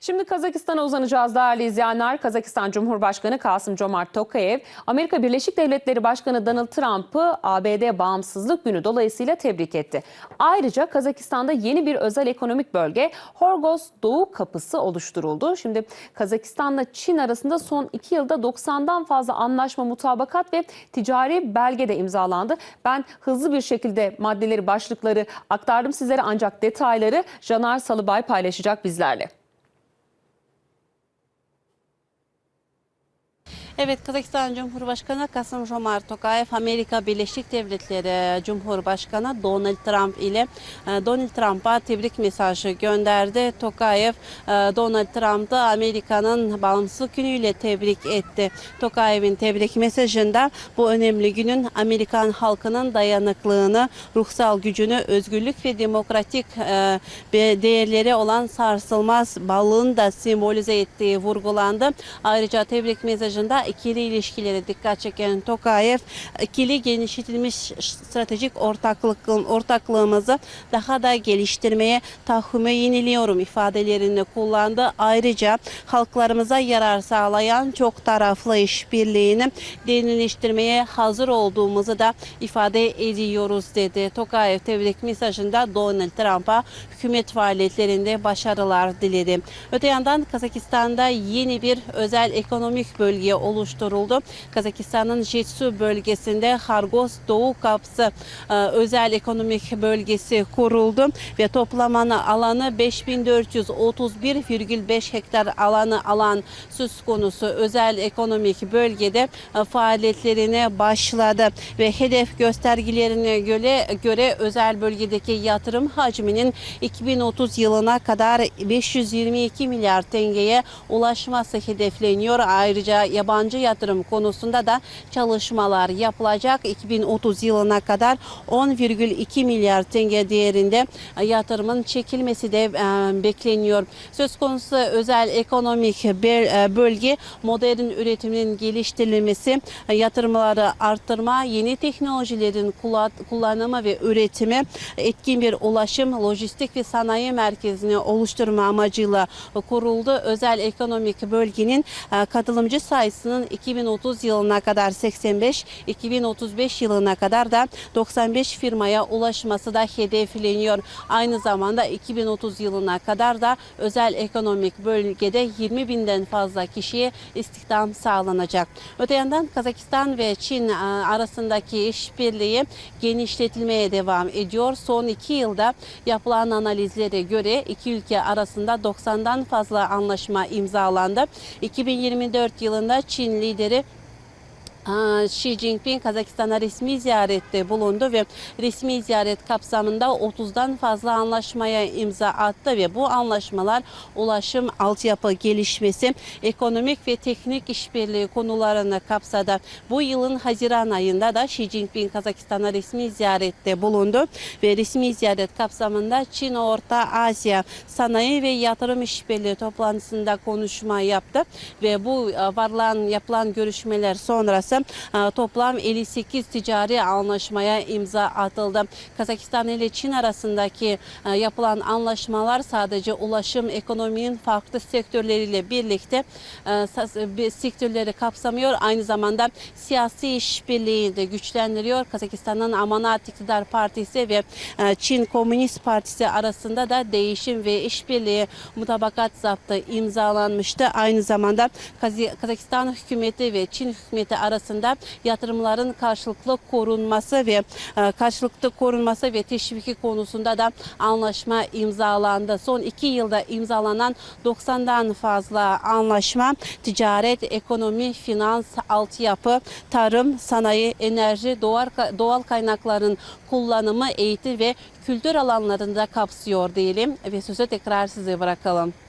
Şimdi Kazakistan'a uzanacağız değerli izleyenler. Kazakistan Cumhurbaşkanı Kasım Comart Tokayev, Amerika Birleşik Devletleri Başkanı Donald Trump'ı ABD Bağımsızlık Günü dolayısıyla tebrik etti. Ayrıca Kazakistan'da yeni bir özel ekonomik bölge Horgoz Doğu Kapısı oluşturuldu. Şimdi Kazakistan'la Çin arasında son iki yılda 90'dan fazla anlaşma, mutabakat ve ticari belge de imzalandı. Ben hızlı bir şekilde maddeleri, başlıkları aktardım sizlere ancak detayları Caner Salıbay paylaşacak bizlerle. Evet Kazakistan Cumhurbaşkanı Kasım Jomart Tokayev Amerika Birleşik Devletleri Cumhurbaşkanı Donald Trump ile e, Donald Trump'a tebrik mesajı gönderdi. Tokayev e, Donald Trump'ı Amerika'nın bağımsızlık günüyle tebrik etti. Tokayev'in tebrik mesajında bu önemli günün Amerikan halkının dayanıklılığını, ruhsal gücünü, özgürlük ve demokratik e, değerleri olan sarsılmaz bağlılığını da simbolize ettiği vurgulandı. Ayrıca tebrik mesajında ikili ilişkilere dikkat çeken Tokayev, ikili genişletilmiş stratejik ortaklık, ortaklığımızı daha da geliştirmeye tahammülü yeniliyorum ifadelerini kullandı. Ayrıca halklarımıza yarar sağlayan çok taraflı işbirliğini derinleştirmeye hazır olduğumuzu da ifade ediyoruz dedi. Tokayev tebrik mesajında Donald Trump'a hükümet faaliyetlerinde başarılar diledi. Öte yandan Kazakistan'da yeni bir özel ekonomik bölge oluşturuldu. Kazakistan'ın Jetsu bölgesinde Hargos Doğu Kapsı e, özel ekonomik bölgesi kuruldu ve toplamana alanı 5431,5 hektar alanı alan söz konusu özel ekonomik bölgede e, faaliyetlerine başladı ve hedef göstergelerine göre göre özel bölgedeki yatırım hacminin 2030 yılına kadar 522 milyar tengeye ulaşması hedefleniyor. Ayrıca yabancı yatırım konusunda da çalışmalar yapılacak. 2030 yılına kadar 10,2 milyar tenge değerinde yatırımın çekilmesi de e, bekleniyor. Söz konusu özel ekonomik e, bölge modern üretimin geliştirilmesi, yatırımları arttırma, yeni teknolojilerin kullan- kullanımı ve üretimi, etkin bir ulaşım, lojistik ve sanayi merkezini oluşturma amacıyla kuruldu. Özel ekonomik bölgenin e, katılımcı sayısının 2030 yılına kadar 85, 2035 yılına kadar da 95 firmaya ulaşması da hedefleniyor. Aynı zamanda 2030 yılına kadar da özel ekonomik bölgede 20 binden fazla kişiye istihdam sağlanacak. Öte yandan Kazakistan ve Çin e, arasındaki işbirliği genişletilmeye devam ediyor. Son iki yılda yapılan analizlere göre iki ülke arasında 90'dan fazla anlaşma imzalandı. 2024 yılında Çin lideri Xi Jinping Kazakistan'a resmi ziyarette bulundu ve resmi ziyaret kapsamında 30'dan fazla anlaşmaya imza attı ve bu anlaşmalar ulaşım, altyapı gelişmesi, ekonomik ve teknik işbirliği konularını kapsadı. Bu yılın Haziran ayında da Xi Jinping Kazakistan'a resmi ziyarette bulundu ve resmi ziyaret kapsamında Çin Orta Asya Sanayi ve Yatırım İşbirliği toplantısında konuşma yaptı ve bu e, varılan yapılan görüşmeler sonrası e, toplam 58 ticari anlaşmaya imza atıldı. Kazakistan ile Çin arasındaki e, yapılan anlaşmalar sadece ulaşım ekonominin farklı sektörleriyle birlikte e, sektörleri kapsamıyor. Aynı zamanda siyasi işbirliği de güçlendiriyor. Kazakistan'ın Amanat İktidar Partisi ve Çin Komünist Partisi arasında da değişim ve işbirliği mutabakat zaptı imzalanmıştı. Aynı zamanda Kazakistan hükümeti ve Çin hükümeti arasında yatırımların karşılıklı korunması ve e, karşılıklı korunması ve teşviki konusunda da anlaşma imzalandı. Son iki yılda imzalanan 90'dan fazla anlaşma ticaret, ekonomi, finans, altyapı, tarım, sanayi, enerji, doğal, doğal kaynakların kullanımı, eğitim ve kültür alanlarında kapsıyor diyelim ve sözü tekrar size bırakalım.